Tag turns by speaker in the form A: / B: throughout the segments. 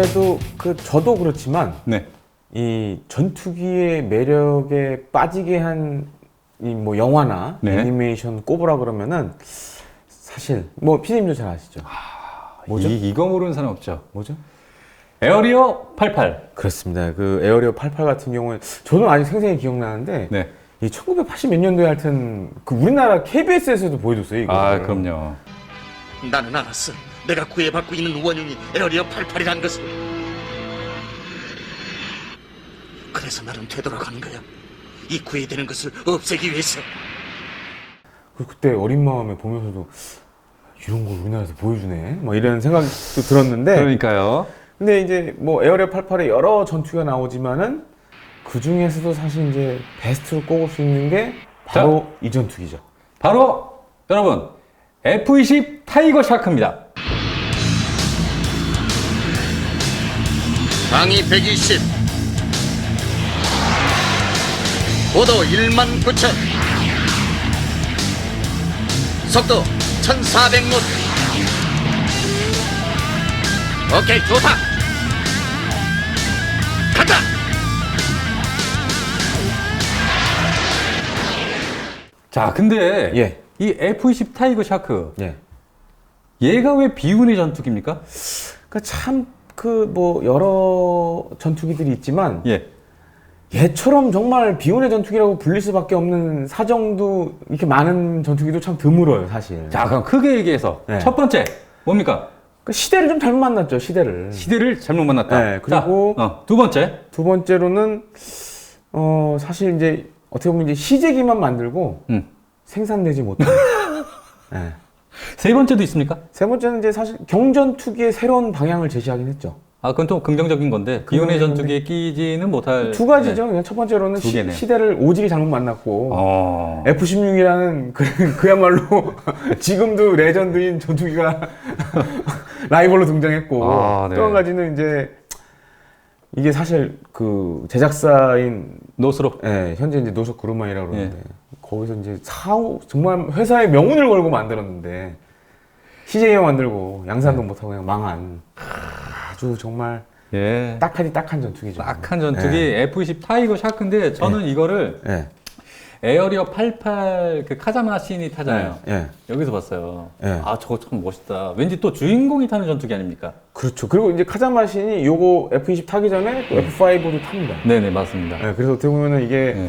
A: 아무래도 그 저도 그렇지만
B: 네.
A: 이 전투기의 매력에 빠지게 한 이 뭐 영화나
B: 네.
A: 애니메이션 꼽으라 그러면은 사실 뭐 피디님도 잘 아시죠? 뭐죠?
B: 이, 이거 모르는 사람 없죠.
A: 뭐죠?
B: 에어리어 88.
A: 그렇습니다. 그 에어리어 88 같은 경우에 저는 아직 생생히 기억나는데
B: 네.
A: 이 1980 몇 년도에 하여튼 그 우리나라 KBS에서도 보여줬어요 이거.
B: 아, 그럼요.
C: 나는 알았어. 내가 구애받고 있는 원흉이 에어리어 88이란 것을. 그래서 나는 되돌아가는 거야. 이 구애되는 것을 없애기 위해서.
A: 그리고 그때 어린 마음에 보면서도 이런 걸 우리나라에서 보여주네. 뭐 이런 생각도 들었는데
B: 그러니까요.
A: 근데 이제 뭐 에어리어 88에 여러 전투기가 나오지만은 그 중에서도 사실 이제 베스트로 꼽을 수 있는 게 바로 이 전투기죠.
B: 바로 여러분 F-20 타이거 샤크입니다.
C: 방위 120. 고도 1만 9천. 속도 1400노트. 오케이, 좋다. 간다!
B: 자, 근데
A: 예.
B: 이 F-20 타이거 샤크
A: 예.
B: 얘가 왜 비운의 전투기입니까?
A: 그러니까 참 그 뭐 여러 전투기들이 있지만
B: 예.
A: 얘처럼 정말 비운의 전투기라고 불릴 수밖에 없는 사정도 이렇게 많은 전투기도 참 드물어요, 사실.
B: 자, 그럼 크게 얘기해서
A: 네.
B: 첫 번째 뭡니까?
A: 그 시대를 좀 잘못 만났죠, 시대를.
B: 시대를 잘못 만났다.
A: 네, 그리고-
B: 자, 어, 두 번째.
A: 두 번째로는 어 사실 이제 어떻게 보면 이제 시제기만 만들고
B: 음.
A: 생산되지 못한. 네.
B: 세 번째도 있습니까?
A: 세 번째는 이제 사실 경전 투기의 새로운 방향을 제시하긴 했죠.
B: 아, 그건 또 긍정적인 건데
A: 긍정적인
B: 전투기에 끼지는 못할
A: 두 가지죠. 그냥 첫 번째로는
B: 네. 두
A: 시,
B: 개네.
A: 시대를 오지게 잘못 만났고
B: 어.
A: F-16이라는 그, 그야말로 지금도 레전드인 전투기가 라이벌로 등장했고
B: 아, 네.
A: 또한 가지는 이제 이게 사실 그 제작사인
B: 노스로.
A: 예, 현재 이제 노석 그룹만이라고
B: 예.
A: 그러는데 거기서 이제 사후 정말 회사의 명운을 걸고 만들었는데 CJ만 만들고 양산도
B: 네.
A: 못하고 그냥 망한 아주 정말
B: 예.
A: 딱하디 딱한 전투기죠.
B: 딱한 전투기
A: 예.
B: F-20 타이거 샤크인데 저는 이거를
A: 예.
B: 에어리어 88 그 카자마 시인이 타잖아요.
A: 예.
B: 여기서 봤어요.
A: 예.
B: 아 저거 참 멋있다. 왠지 또 주인공이 타는 전투기 아닙니까?
A: 그렇죠. 그리고 이제 카자마신이 요거 F20 타기 전에 또 F5도 탑니다.
B: 네네 맞습니다.
A: 예, 그래서 어떻게 보면은 이게
B: 네.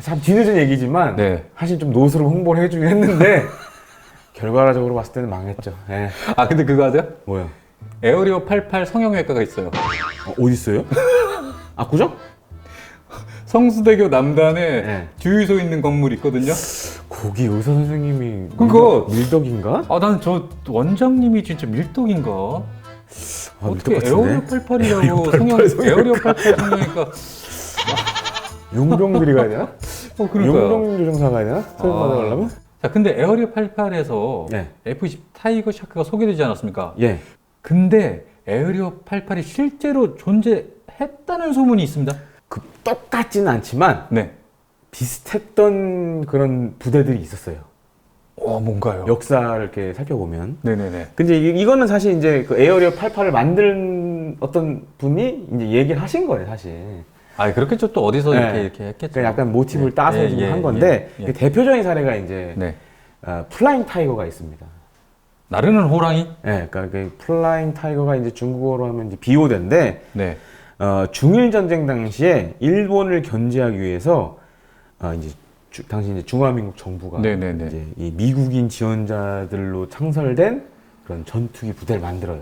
A: 참 뒤늦은 얘기지만
B: 네.
A: 사실 좀 노스로 홍보를 해주긴 했는데 결과적으로 봤을 때는 망했죠. 예.
B: 아 근데 그거 아세요?
A: 뭐요?
B: 에어리어 88 성형외과가 있어요.
A: 어, 어디 있어요? 아 구정?
B: 성수대교 남단에
A: 네.
B: 주유소 있는 건물 있거든요.
A: 거기 의사 선생님이
B: 그거-
A: 밀덕, 인가
B: 아 난 저 원장님이 진짜 밀떡인가?
A: 아,
B: 어떻게
A: 밀떡
B: 에어리어
A: 같은데?
B: 88이라고 성형 에어리어 88 성형외과?
A: 용병들이 되나?
B: 어 그러니까요.
A: 용병 가야 되나? 서울
B: 아.
A: 받아가려면?
B: 자 근데 에어리어 88에서
A: 네.
B: F-20 타이거 샤크가 소개되지 않았습니까?
A: 예.
B: 근데 에어리어 88이 실제로 존재했다는 소문이 있습니다.
A: 그 똑같지는 않지만
B: 네.
A: 비슷했던 그런 부대들이 있었어요.
B: 어 뭔가요?
A: 역사를 이렇게 살펴보면.
B: 네네네.
A: 근데 이- 이거는 사실 이제 그 에어리어 88을 만든 어떤 분이 이제 얘기를 하신 거예요, 사실.
B: 아 그렇겠죠. 또 어디서
A: 네.
B: 이렇게 이렇게 했겠죠.
A: 그러니까 약간 모티브를
B: 예,
A: 따서
B: 예,
A: 지금
B: 예,
A: 한 건데
B: 예, 예.
A: 그 대표적인 사례가 이제
B: 네.
A: 어, 플라잉 타이거가 있습니다.
B: 나르는 호랑이?
A: 예, 그러니까 그 플라잉 타이거가 이제 중국어로 하면 이제 비오대인데
B: 네.
A: 어, 중일 전쟁 당시에 일본을 견제하기 위해서 어, 이제 주- 당시 이제 중화민국 정부가
B: 네네네.
A: 이제 이 미국인 지원자들로 창설된 그런 전투기 부대를 만들어요.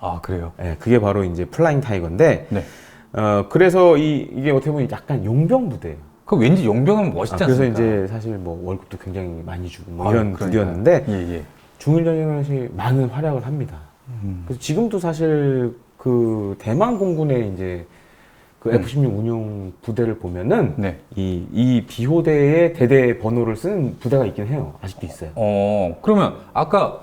B: 아 그래요.
A: 예, 그게 바로 이제 플라잉 타이거인데
B: 네.
A: 어, 그래서 이 이게 어떻게 보면 약간 용병 부대예요.
B: 그 왠지 용병은
A: 아,
B: 멋있지
A: 그래서
B: 않습니까?
A: 이제 사실 뭐 월급도 굉장히 많이 주고 뭐
B: 아유,
A: 이런. 부대였는데
B: 예 예.
A: 중일 전쟁 당시 많은 활약을 합니다.
B: 음.
A: 그래서 지금도 사실 그 대만 공군의 이제 그 F-16 운용 부대를 보면은
B: 음. 네.
A: 이, 이 비호대의 대대 번호를 쓰는 부대가 있긴 해요. 아직도 있어요.
B: 어 그러면 아까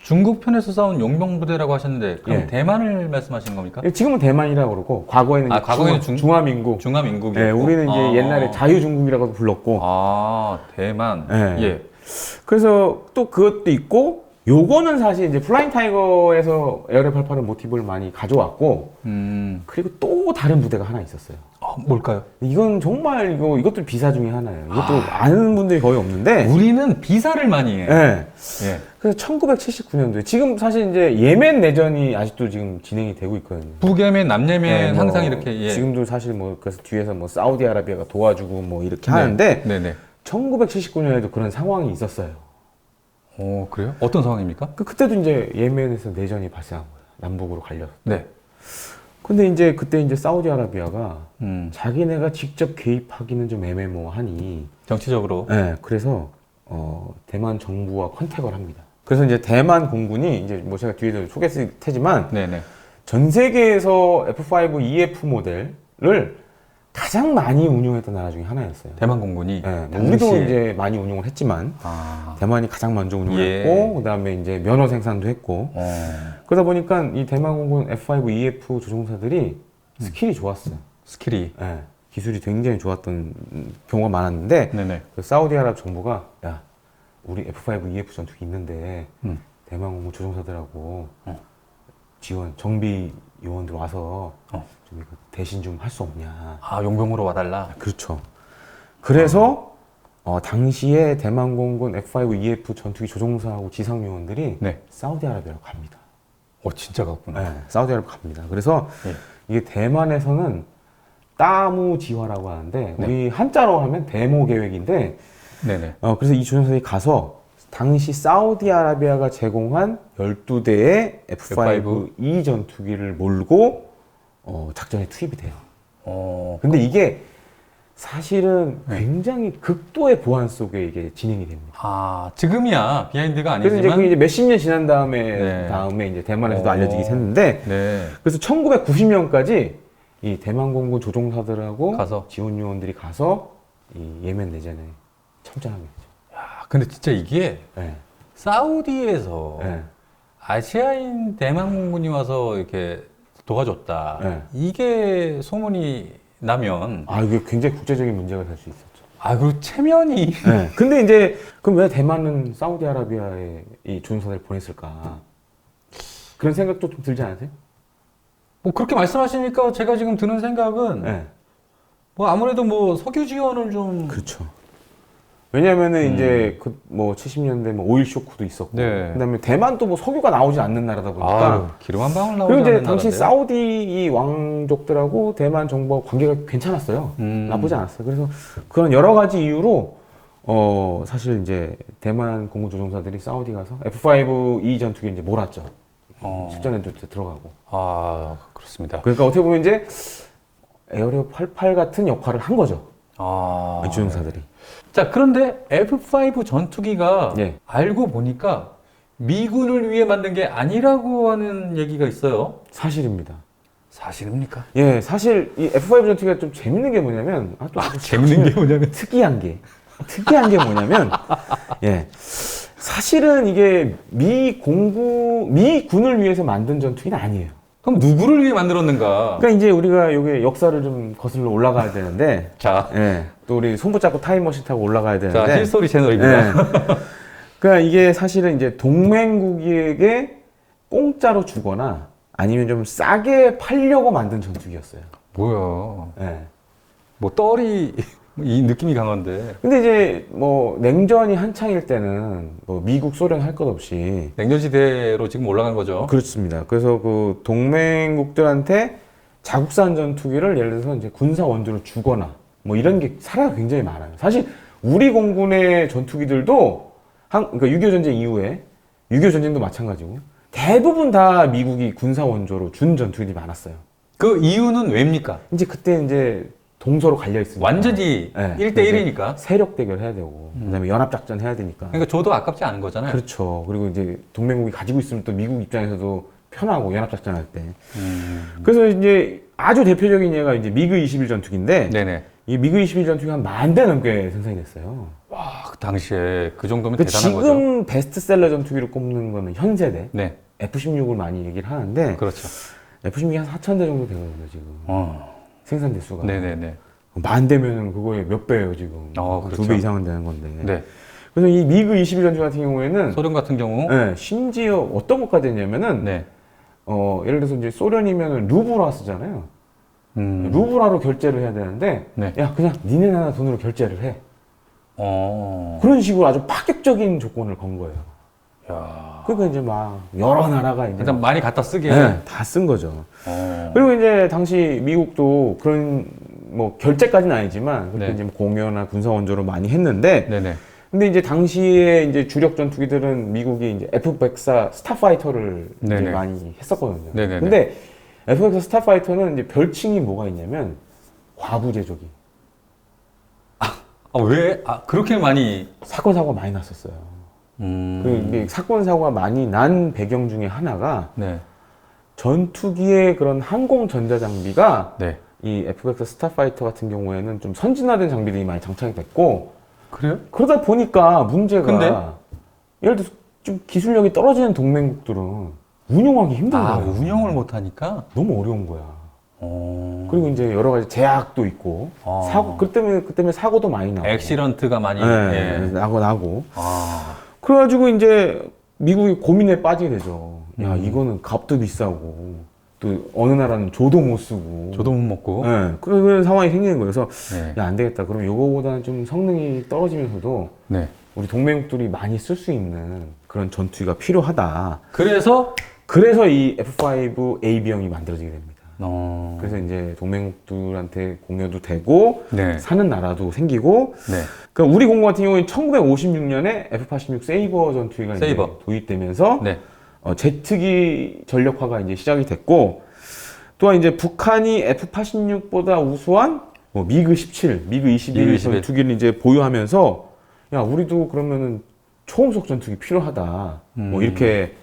B: 중국 편에서 싸운 용병 부대라고 하셨는데 그럼
A: 예.
B: 대만을 말씀하시는 겁니까?
A: 지금은 대만이라고 그러고 과거에는
B: 아,
A: 이제
B: 과거에는
A: 중화,
B: 중-
A: 중화 민국.
B: 중화민국이.
A: 예, 우리는 이제 옛날에 자유중국이라고도 불렀고.
B: 아 대만.
A: 예.
B: 예.
A: 그래서 또 그것도 있고 요거는 사실 이제 플라잉 타이거에서 에어레 88은 모티브를 많이 가져왔고
B: 음,
A: 그리고 또 다른 무대가 하나 있었어요.
B: 어, 뭘까요?
A: 이건 정말 이거 이것도 비사 중에 하나예요. 이것도 아 는 분들이 거의 없는데.
B: 우리는 비사를 많이 해.
A: 예.
B: 예.
A: 그래서 1979년도에 지금 사실 이제 예멘 내전이 아직도 지금 진행이 되고 있거든요.
B: 북예멘, 남예멘
A: 네,
B: 항상
A: 뭐
B: 이렇게 예.
A: 지금도 사실 뭐 그래서 뒤에서 뭐 사우디아라비아가 도와주고 뭐 이렇게
B: 네.
A: 하는데
B: 네 네.
A: 1979년에도 그런 상황이 있었어요.
B: 어 그래요? 어떤 상황입니까?
A: 그 그때도 이제 예멘에서 내전이 발생한 거예요. 남북으로 갈려서.
B: 네.
A: 근데 이제 그때 이제 사우디아라비아가
B: 음,
A: 자기네가 직접 개입하기는 좀 애매모호하니
B: 정치적으로.
A: 네, 그래서 어, 대만 정부와 컨택을 합니다. 그래서 이제 대만 공군이 이제 뭐 제가 뒤에도 소개했을 테지만
B: 네네.
A: 전 세계에서 F5 EF 모델을 가장 많이 운용했던 나라 중에 하나였어요.
B: 대만 공군이.
A: 네, 뭐
B: 당시에-
A: 우리도 이제 많이 운용을 했지만
B: 아.
A: 대만이 가장 먼저 운용을
B: 예.
A: 했고 그다음에 이제 면허 생산도 했고
B: 어.
A: 그러다 보니까 이 대만 공군 F5 EF 조종사들이
B: 음.
A: 스킬이 좋았어요.
B: 스킬이.
A: 예, 기술이 굉장히 좋았던 경우가 많았는데
B: 네네.
A: 그 사우디아랍 정부가 야 우리 F5 EF 전투기 있는데
B: 음.
A: 대만 공군 조종사들하고
B: 어.
A: 지원 정비 요원들 와서
B: 어.
A: 좀 이거 대신 좀 할 수 없냐.
B: 아 용병으로 와달라.
A: 그렇죠. 그래서 어, 당시에 대만 공군 F5 EF 전투기 조종사하고 지상 요원들이
B: 네.
A: 사우디아라비아로 갑니다.
B: 어 진짜 갔구나.
A: 네, 사우디아라비아 갑니다. 그래서
B: 예.
A: 이게 대만에서는 따무지화라고 하는데
B: 네.
A: 우리 한자로 하면 데모 계획인데
B: 네네.
A: 어, 그래서 이 조종사들이 가서 당시 사우디아라비아가 제공한 12대의 F5 E 전투기를 몰고 어, 작전에 투입이 돼요.
B: 어.
A: 근데 이게 사실은
B: 네.
A: 굉장히 극도의 보안 속에 이게 진행이 됩니다.
B: 아 지금이야 비하인드가
A: 그래서 이제
B: 아니지만.
A: 이제 몇십 년 지난 다음에
B: 네.
A: 다음에 이제 대만에서도
B: 어.
A: 알려지긴 했는데
B: 네.
A: 그래서 1990년까지 이 대만 공군 조종사들하고
B: 가서.
A: 지원 요원들이 가서 이 예멘 내전에.
B: 아, 근데 진짜 이게
A: 네.
B: 사우디에서
A: 네.
B: 아시아인 대만 공군이 와서 이렇게 도와줬다.
A: 네.
B: 이게 소문이 나면
A: 아 이게 굉장히 국제적인 문제가 될 수 있었죠.
B: 아 그리고 체면이
A: 네. 근데 이제 그럼 왜 대만은 사우디아라비아에 이 조종사들 보냈을까? 그런 생각도 좀 들지 않으세요?
B: 뭐 그렇게 말씀하시니까 제가 지금 드는 생각은
A: 네.
B: 뭐 아무래도 뭐 석유 지원을 좀
A: 그렇죠. 왜냐면은
B: 음.
A: 이제 그 뭐 70년대 뭐 오일 쇼크도 있었고,
B: 네.
A: 그다음에 대만도 뭐 석유가 나오지 않는 나라다 보니까
B: 아, 기름 한 방울 나오지
A: 그리고 이제
B: 않는
A: 당시
B: 나라인데요.
A: 사우디 이 왕족들하고 대만 정부와 관계가 괜찮았어요.
B: 음.
A: 나쁘지 않았어요. 그래서 그런 여러 가지 이유로 어 사실 이제 대만 공군 조종사들이 사우디 가서 F5E 전투기 이제 몰았죠.
B: 어.
A: 식전에도 이제 들어가고.
B: 아 그렇습니다.
A: 그러니까 어떻게 보면 이제 에어리어 88 같은 역할을 한 거죠. 아이 조종사들이.
B: 자 그런데 F5 전투기가
A: 예.
B: 알고 보니까 미군을 위해 만든 게 아니라고 하는 얘기가 있어요.
A: 사실입니다.
B: 사실입니까?
A: 예, 사실 이 F5 전투기가 좀 재밌는 게 뭐냐면 아, 또 아주
B: 재밌는 게 뭐냐면
A: 특이한 게 특이한 게 뭐냐면 예 사실은 이게 미 공구 미 군을 위해서 만든 전투기는 아니에요.
B: 그럼 누구를 위해 만들었는가?
A: 그러니까 이제 우리가 요게 역사를 좀 거슬러 올라가야 되는데
B: 자,
A: 예, 또 우리 손 붙 잡고 타임머신 타고 올라가야
B: 자
A: 되는데
B: 힐스토리 채널입니다.
A: 예. 그러니까 이게 사실은 이제 동맹국에게 공짜로 주거나 아니면 좀 싸게 팔려고 만든 전투기였어요.
B: 뭐야?
A: 예.
B: 뭐 떨이 이 느낌이 강한데
A: 근데 이제 뭐 냉전이 한창일 때는 뭐 미국 소련 할 것 없이
B: 냉전 시대로 지금 올라간 거죠.
A: 그렇습니다. 그래서 그 동맹국들한테 자국산 전투기를 예를 들어서 이제 군사 원조로 주거나 뭐 이런 게 사례가 굉장히 많아요. 사실 우리 공군의 전투기들도 한 그러니까 6.25 전쟁 이후에 6.25 전쟁도 마찬가지고 대부분 다 미국이 군사 원조로 준 전투기들이 많았어요.
B: 그 이유는 왜입니까?
A: 이제 그때 이제 동서로 갈려 있으니까
B: 완전히
A: 네.
B: 1대1이니까.
A: 세력 대결 해야 되고 그다음에 연합 작전 해야 되니까
B: 그러니까 저도 아깝지 않은 거잖아요.
A: 그렇죠. 그리고 이제 동맹국이 가지고 있으면 또 미국 입장에서도 편하고 연합 작전 할 때.
B: 음.
A: 그래서 이제 아주 대표적인 예가 이제 미그 21 전투기인데
B: 네네.
A: 이 미그 21 전투기가 한만대 넘게 생산이 됐어요.
B: 와, 그 당시에 그 정도면
A: 그
B: 대단한 거죠.
A: 지금 베스트셀러 전투기로 꼽는 거는 현세대
B: 네,
A: F16을 많이 얘기를 하는데
B: 그렇죠.
A: F16이 한 4천 대 정도 되거든요 지금
B: 어,
A: 생산 대수가.
B: 네네네.
A: 만 대면은 그거의 몇 배예요 지금.
B: 어,
A: 두
B: 그렇죠.
A: 배 이상은 되는 건데.
B: 네.
A: 그래서 이 미그 21 전투기 같은 경우에는
B: 소련 같은 경우.
A: 예, 심지어 어떤 것까지 했냐면은
B: 네.
A: 어, 예를 들어서 이제 소련이면 루브라 쓰잖아요.
B: 음.
A: 루브라로 결제를 해야 되는데
B: 네.
A: 야 그냥 니네 나라 돈으로 결제를 해.
B: 어.
A: 그런 식으로 아주 파격적인 조건을 건 거예요.
B: 야.
A: 그러니까 이제 막 여러 나라가 이제
B: 일단 많이 갖다 쓰게.
A: 네, 다쓴 거죠.
B: 어.
A: 그리고 이제 당시 미국도 그런 뭐 결제까지는 아니지만 그렇게
B: 네.
A: 이제 뭐 공여나 군사 원조로 많이 했는데
B: 네네.
A: 근데 이제 당시에 이제 주력 전투기들은 미국이 이제 F-104 스타파이터를 이제
B: 네네.
A: 많이 했었거든요.
B: 네네네.
A: 근데 F-104 스타파이터는 이제 별칭이 뭐가 있냐면 과부 제조기.
B: 아, 왜? 아, 그렇게 많이.
A: 사건 사고가 많이 났었어요.
B: 음.
A: 그 이게 사건 사고가 많이 난 배경 중에 하나가
B: 네.
A: 전투기의 그런 항공 전자 장비가
B: 네.
A: 이 F-104 스타파이터 같은 경우에는 좀 선진화된 장비들이 많이 장착이 됐고
B: 그래요?
A: 그러다 보니까 문제가
B: 근데?
A: 예를 들어서 좀 기술력이 떨어지는 동맹국들은 운용하기 힘든
B: 아,
A: 거야.
B: 운영을 못 하니까?
A: 너무 어려운 거야.
B: 어.
A: 그리고 이제 여러 가지 제약도 있고
B: 아.
A: 사고 그 때문에 그 때문에 사고도 많이 나고.
B: 액시런트가 많이.
A: 네,
B: 예.
A: 나고 나고.
B: 아.
A: 그래가지고 이제 미국이 고민에 빠지게 되죠. 야
B: 음.
A: 이거는 값도 비싸고 또 어느 나라는 조도 못 쓰고.
B: 저도 못 먹고.
A: 네, 그런 상황이 생기는 거예요. 그래서
B: 네.
A: 야 안 되겠다. 그럼 요거보다는 좀 성능이 떨어지면서도
B: 네.
A: 우리 동맹국들이 많이 쓸 수 있는 그런 전투기가 필요하다.
B: 그래서,
A: 그래서 이 F5 AB형이 만들어지게 됩니다.
B: 어.
A: 그래서 이제 동맹국들한테 공여도 되고
B: 네.
A: 사는 나라도 생기고
B: 네.
A: 그러니까 우리 공군 같은 경우는 1956년에 F-86 세이버 전투기가 이제
B: 세이버.
A: 도입되면서
B: 네.
A: 어, 제트기 전력화가 이제 시작이 됐고 또한 이제 북한이 F-86보다 우수한 뭐 미그 17, 미그 21
B: 미그 21.
A: 전투기를 이제 보유하면서 야 우리도 그러면은 초음속 전투기 필요하다
B: 음.
A: 뭐 이렇게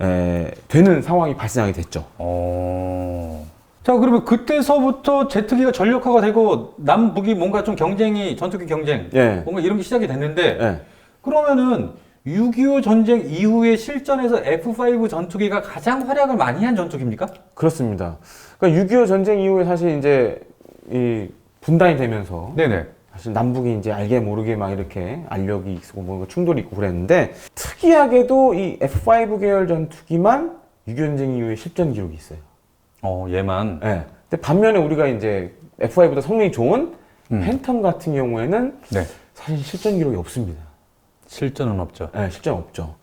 A: 에, 되는 상황이 발생하게 됐죠.
B: 어. 자, 그러면 그때서부터 제트기가 전력화가 되고 남북이 뭔가 좀 경쟁이 전투기 경쟁
A: 예.
B: 뭔가 이런 게 시작이 됐는데
A: 예.
B: 그러면은 6.25 전쟁 이후의 실전에서 F5 전투기가 가장 활약을 많이 한 전투기입니까?
A: 그렇습니다. 그러니까 6.25 전쟁 이후에 사실 이제 이 분단이 되면서
B: 네네.
A: 사실 남북이 이제 알게 모르게 막 이렇게 알력이 있고 뭔가 충돌이 있고 그랬는데 특이하게도 이 F5 계열 전투기만 6.25 전쟁 이후에 실전 기록이 있어요.
B: 어, 얘만.
A: 예. 근데 반면에 우리가 이제 F5보다 성능이 좋은
B: 음.
A: 팬텀 같은 경우에는
B: 네.
A: 사실 실전 기록이 없습니다.
B: 실전은 없죠.
A: 예, 실전 없죠.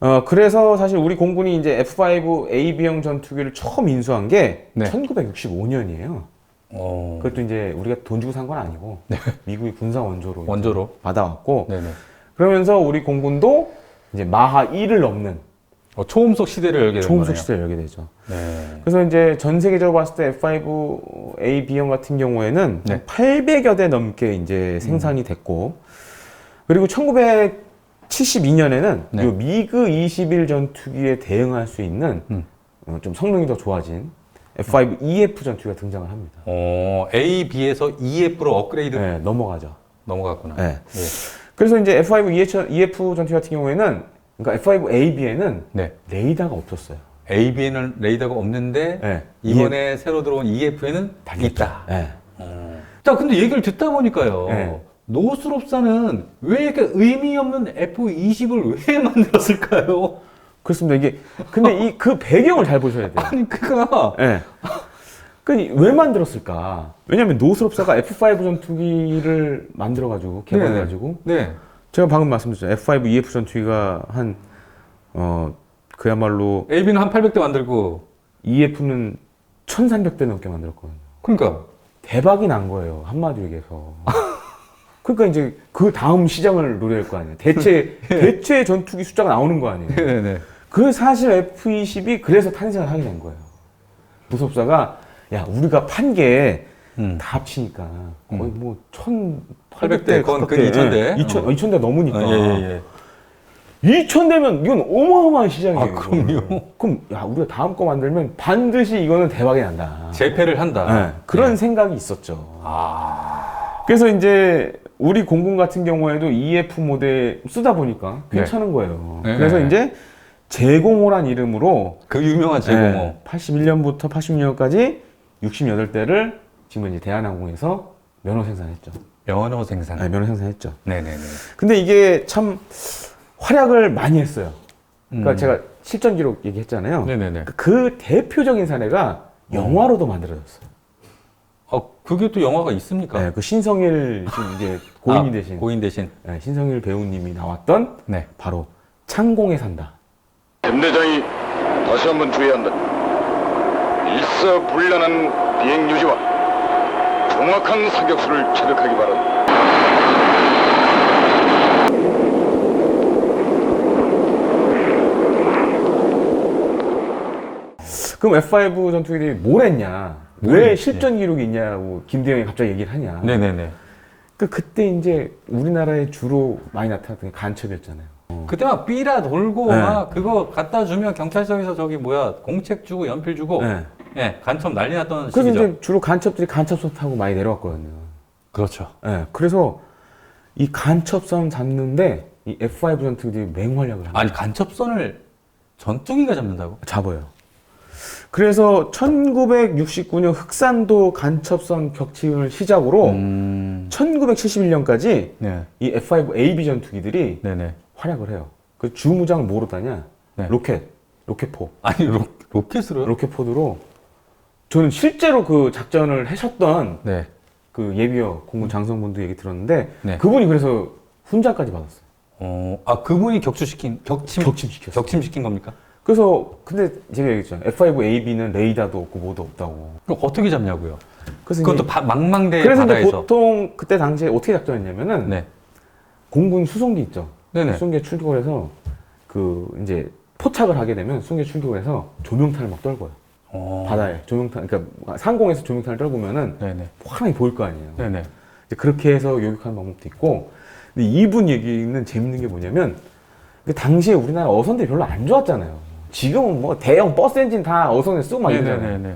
A: 어, 그래서 사실 우리 공군이 이제 F5 AB형 전투기를 처음 인수한 게
B: 네.
A: 1965년이에요.
B: 어.
A: 그것도 이제 우리가 돈 주고 산 건 아니고 미국이 군사 원조로
B: 원조로.
A: 받아왔고
B: 네네.
A: 그러면서 우리 공군도 이제 마하 1을 넘는
B: 어, 초음속 시대를 열게 된
A: 초음속
B: 거네요.
A: 시대를 열게 되죠.
B: 네.
A: 그래서 이제 전 세계적으로 봤을 때 F5 A, B형 같은 경우에는
B: 네.
A: 800여 대 넘게 이제 생산이 됐고 그리고 1972년에는
B: 네.
A: 이 미그 21 전투기에 대응할 수 있는
B: 음.
A: 어, 좀 성능이 더 좋아진 F5 EF 전투기가 등장을 합니다.
B: 어, A, B에서 EF로 업그레이드
A: 네, 넘어가죠.
B: 넘어갔구나.
A: 네.
B: 예.
A: 그래서 이제 F5 EF 전투기 같은 경우에는 그러니까 F5 AB에는
B: 네.
A: 레이더가 없었어요.
B: AB에는 레이더가 없는데
A: 네.
B: 이번에 새로 들어온 EF에는 있다.
A: 네.
B: 어. 자, 근데 얘기를 듣다 보니까요.
A: 네.
B: 노스롭사는 왜 이렇게 의미 없는 F20을 왜 만들었을까요?
A: 그렇습니다. 이게 근데 이 그 배경을 잘 보셔야 돼요.
B: 아니, 그가
A: 예. 그왜 만들었을까? 왜냐면 노스롭사가 F5 전투기를 만들어 가지고 개발해 가지고
B: 네.
A: 제가 방금 말씀드렸죠. F5 EF 전투기가 한 어 그야말로
B: AB는 한 800대 만들고
A: EF는 1,300대 넘게 만들었거든요.
B: 그러니까
A: 대박이 난 거예요. 한마디로 얘기해서. 그러니까 이제 그 다음 시장을 노릴 거 아니에요. 대체 대체 전투기 숫자가 나오는 거 아니에요.
B: 네네.
A: 그 사실 F20이 그래서 탄생을 하게 된 거예요. 무섭사가 야 우리가 판 게 다
B: 음.
A: 합치니까 거의 뭐
B: 800대,
A: 1,800대
B: 그건 그 2000대.
A: 2,000,
B: 어.
A: 2,000대 넘으니까.
B: 아, 예, 예.
A: 2,000대면 이건 어마어마한 시장이에요.
B: 아, 그럼요.
A: 그럼 야 우리가 다음 거 만들면 반드시 이거는 대박이 난다.
B: 재패를 한다.
A: 네, 그런
B: 네.
A: 생각이 있었죠.
B: 아.
A: 그래서 이제 우리 공군 같은 경우에도 EF 모델 쓰다 보니까
B: 네.
A: 괜찮은 거예요.
B: 네.
A: 그래서 이제 제공호란 이름으로
B: 그 유명한 제공호.
A: 81년부터 86년까지 68대를 지금 이제 대한항공에서 면허 생산했죠.
B: 면허 생산.
A: 아, 면허 생산했죠.
B: 네네네.
A: 근데 이게 참 활약을 많이 했어요. 그러니까
B: 음.
A: 제가 실전 기록 얘기했잖아요.
B: 네네네.
A: 그 대표적인 사례가 영화로도 만들어졌어요.
B: 어, 그게 또 영화가 있습니까?
A: 네, 그 신성일 지금 이제 고인이
B: 아,
A: 되신
B: 고인 대신.
A: 네, 신성일 배우님이 나왔던
B: 네.
A: 바로 창공에 산다.
D: 김 대장이 다시 한번 주의한다. 일사불란한 비행 유지와 정확한 사격수를 체득하기 바란다.
A: 그럼 F5 전투기들이 뭘 했냐?
B: 뭘
A: 왜? 실전 기록이 있냐고 김대영이 갑자기 얘기를 하냐?
B: 네네네.
A: 그 그때 이제 우리나라에 주로 많이 나타났던 게 간첩이었잖아요.
B: 그때 막 삐라 돌고
A: 네.
B: 막 그거 갖다 주면 경찰서에서 저기 뭐야 공책 주고 연필 주고
A: 네.
B: 예 간첩 난리 났던
A: 그래서
B: 시기죠.
A: 이제 주로 간첩들이 간첩선 타고 많이 내려왔거든요.
B: 그렇죠.
A: 예, 그래서 이 간첩선 잡는데 이 F5 전투기들이 맹활약을 합니다.
B: 아니 간첩선을 전투기가 잡는다고?
A: 잡아요. 그래서 1969년 흑산도 간첩선 격침을 시작으로
B: 음.
A: 1971년까지
B: 네.
A: 이 F5 AB 전투기들이
B: 네네.
A: 활약을 해요. 그 주무장 뭐로 다냐?
B: 네.
A: 로켓, 로켓포,
B: 아니 로, 로켓으로?
A: 로켓포드로 저는 실제로 그 작전을 하셨던
B: 네.
A: 그 예비역 공군 장성분도 얘기 들었는데
B: 네.
A: 그분이 그래서 훈장까지 받았어요.
B: 어, 아 그분이 격추시킨 격침
A: 격침시켰어요.
B: 격침시킨 겁니까?
A: 그래서 근데 제가 얘기했잖아요. F5 AB는 레이더도 없고 뭐도 없다고.
B: 그럼 어떻게 잡냐고요?
A: 그래서
B: 그것도
A: 이제-
B: 바, 망망대
A: 그래서 이제
B: 바다에서.
A: 보통 그때 당시에 어떻게 작전했냐면은
B: 네.
A: 공군 수송기 있죠.
B: 네네.
A: 수송기에 출격을 해서 그 이제 포착을 하게 되면 수송기에 출격을 해서 조명탄을 막 떨궈요.
B: 어.
A: 바다에 조명탄, 그러니까 상공에서 조명탄을 떨구면은
B: 네네.
A: 화랑이 보일 거 아니에요.
B: 네네.
A: 이제 그렇게 해서 요격하는 방법도 있고. 근데 이분 얘기는 재밌는 게 뭐냐면 그 당시에 우리나라 어선들이 별로 안 좋았잖아요. 지금은 뭐 대형 버스 엔진 다 어선에 쓰고 막 이러잖아요.
B: 네네네.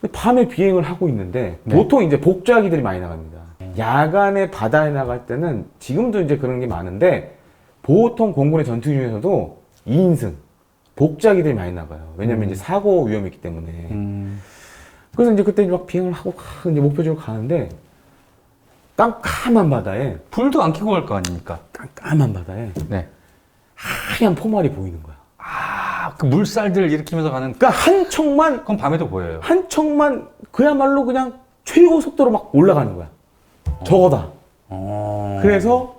A: 근데 밤에 비행을 하고 있는데
B: 네.
A: 보통 이제 복좌기들이 많이 나갑니다. 야간에 바다에 나갈 때는 지금도 이제 그런 게 많은데 보통 공군의 전투기 중에서도 2인승 복좌기들이 많이 나가요. 왜냐면 이제 사고 위험이 있기 때문에.
B: 음.
A: 그래서 이제 그때 막 비행을 하고 가- 이제 목표 지역으로 가는데 깜깜한 바다에
B: 불도 안 켜고 갈 거 아닙니까?
A: 깜깜한 바다에
B: 네.
A: 하얀 포말이 보이는 거야.
B: 아, 그 물살들 일으키면서 가는
A: 그러니까 한 척만
B: 그건 밤에도 보여요.
A: 한 척만 그야말로 그냥 최고 속도로 막 올라가는 거야. 저거다.
B: 어.
A: 그래서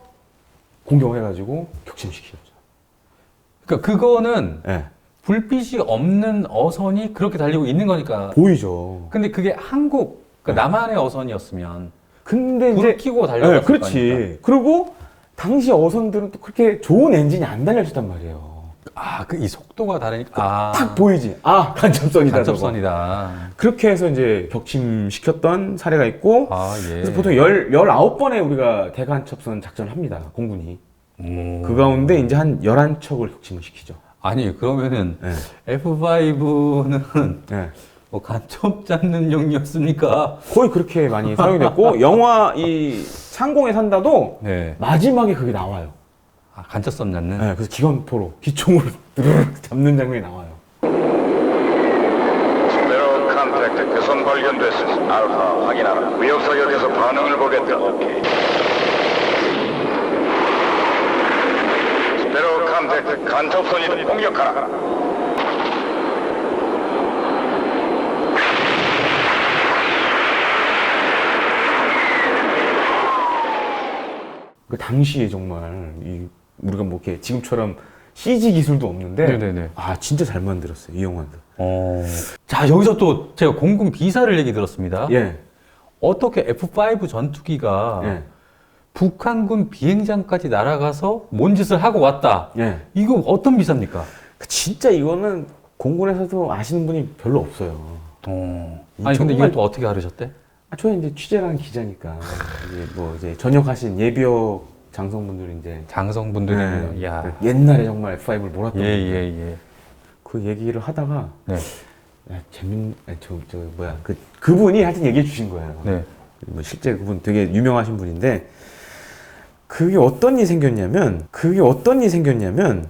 A: 공격을 해가지고 격침시키죠.
B: 그러니까 그거는
A: 예.
B: 불빛이 없는 어선이 그렇게 달리고 있는 거니까.
A: 보이죠.
B: 근데 그게 한국, 그러니까 남한의 어선이었으면
A: 근데
B: 불을
A: 이제
B: 켜고 달려갔을
A: 예, 그렇지. 그리고 당시 어선들은 또 그렇게 좋은 엔진이 안 달려있단 말이에요.
B: 아, 그 이 속도가 다르니까. 아,
A: 딱 보이지. 아 간첩선이다. 저거.
B: 간첩선이다.
A: 그렇게 해서 이제 격침시켰던 사례가 있고
B: 아, 예.
A: 그래서 보통 열, 19번에 우리가 대간첩선 작전을 합니다. 공군이.
B: 오.
A: 그 가운데 이제 한 11척을 격침을 시키죠.
B: 아니, 그러면은
A: 예.
B: F5는
A: 예.
B: 뭐 간첩 잡는 용이었습니까?
A: 거의 그렇게 많이 사용됐고 영화 이 창공에 산다도
B: 네.
A: 마지막에 그게 나와요.
B: 아, 간첩선 잡는?
A: 네, 그래서 기관포로 기총으로 드르륵 잡는 장면이 나와요.
D: 스페로 컨택트 개선 발견됐습니다. 알파 확인하라. 위협 사격에서 반응을 보겠다. 오케이. 스페로 컨택트 간첩선이 공격하라.
A: 그 당시에 정말 이 우리가 뭐 이렇게 지금처럼 CG 기술도 없는데
B: 네네네.
A: 아 진짜 잘 만들었어요 이 영화도.
B: 어. 자, 여기서 또 제가 공군 비사를 얘기 들었습니다.
A: 예.
B: 어떻게 F5 전투기가
A: 예.
B: 북한군 비행장까지 날아가서 뭔 짓을 하고 왔다.
A: 예.
B: 이거 어떤 비사입니까?
A: 그 진짜 이거는 공군에서도 아시는 분이 별로 없어요.
B: 어.
A: 이
B: 아니 근데
A: 정말-
B: 이걸 또 어떻게 알으셨대?
A: 아, 저는 이제 취재라는 기자니까 이제 뭐 이제 전역하신 예비역 장성분들이 이제
B: 장성분들이면
A: 예,
B: 야.
A: 그 옛날에 정말 F5를 몰았던
B: 예예 예.
A: 그 얘기를 하다가
B: 네.
A: 야, 재밌 아니, 저, 저 뭐야 그 그분이 하여튼 얘기해 주신 거예요.
B: 네.
A: 뭐 실제 그분 되게 유명하신 분인데 그게 어떤 일이 생겼냐면 그게 어떤 일이 생겼냐면